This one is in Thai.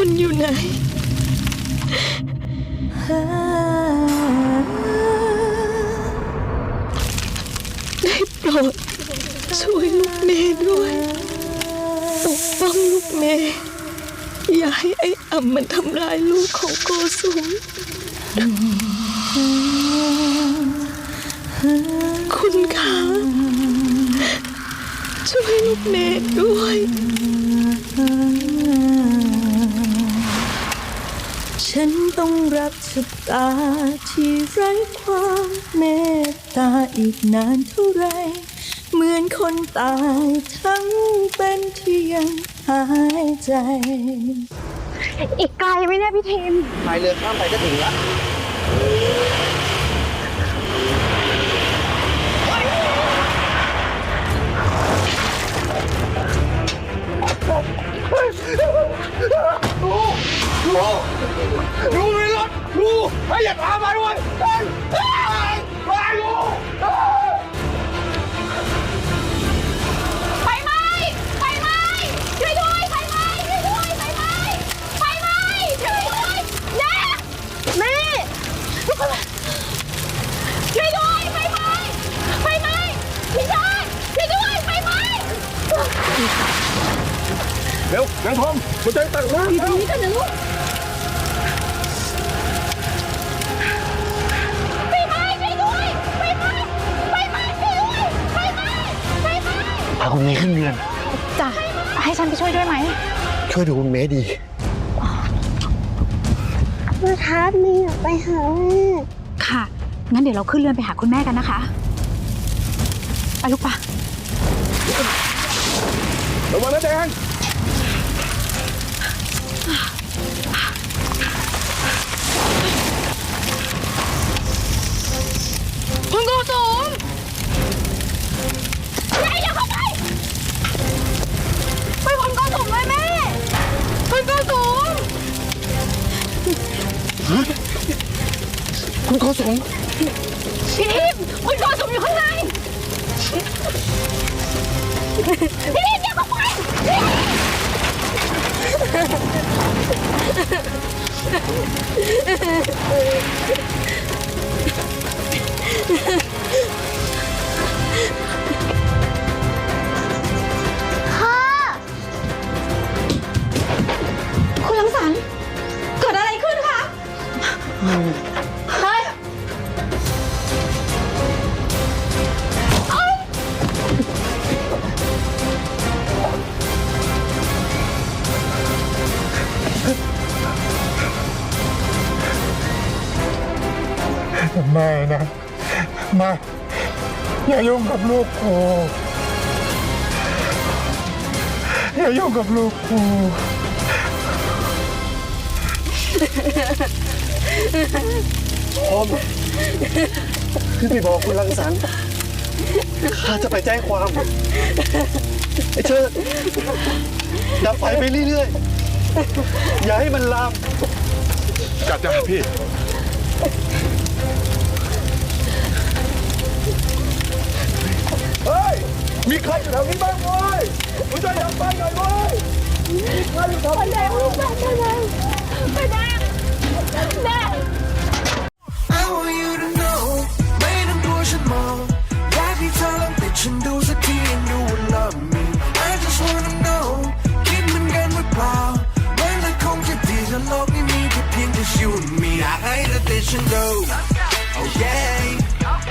คุณอยู่ไหน ได้โปรดช่วยลูกเมย์ด้วยปกป้องลูกเมย์อย่าให้ไอ้อ่ำมันทำร้ายลูกของโกสุมคุณคะช่วยลูกเมย์ด้วย ฉันต้องรับชะตาที่ไร้ความเมตตาอีกนานเท่าไร เหมือนคนตายทั้งเป็นที่ยังหายใจ อีกไกลไหมเนี่ยพี่ทิมพายเรือข้ามไปก็ถึงละ ดูในรถดูให้อย่าตามาด้วยเฮ้ยไปดูเฮ้ยไฟไหม้ไฟไหม้ช่วยด้วยไฟไหม้ช่วยด้วยไฟไหม้ไฟไหม้ช่วยด้วยแม่แม่ช่วยด้วยไฟไหม้ไฟไหม้พี่ชายช่วยด้วยไฟไหม้เร็วนางทอมมาใจตักน้ำอยู่ตรงนี้กันนะลูก คุณเมย์ขึ้นเรือน จ้ะ ให้ฉันไปช่วยด้วยไหม ช่วยดูคุณเมย์ดีมาทับมีอยากไปหาแม่ค่ะ งั้นเดี๋ยวเราขึ้นเรือนไปหาคุณแม่กันนะคะ ไปลูกปะระวังนะแดง คุณโกสงพี่ทิพย์คุณโกสูงอยู่ข้างในพี่ทิพย์อย่าเข้าไปพ่อคุณลังสรรค์เกิดอะไรขึ้นคะเไม่นะไม่อย่ายุ่งกับลูกกูอย่ายุ่งกับลูกกูพร้อมขึ้นไปบอกคุณรังสรรค์ข้าจะไปแจ้งความไอ้เชิดดับไฟไปเรื่อยๆ อย่าให้มันลามจัดจ้าพี่ ใครอยู่แถวนี้บ้างเว้ยมึงช่วยดับไฟหน่อยเว้ยมีใครอยู่แถวนี้บ้างเว้ย I want you to know ไม่ต้องกลัวฉันมองอยากให้เธอลองติดฉันดูสักที and you will love me I just wanna know คิดเหมือนกันหรือเปล่ามันจะคงจะดีถ้าโลกนี้มีแค่เพียงแต่ you and me อยากให้เธอติดฉันดู oh yeah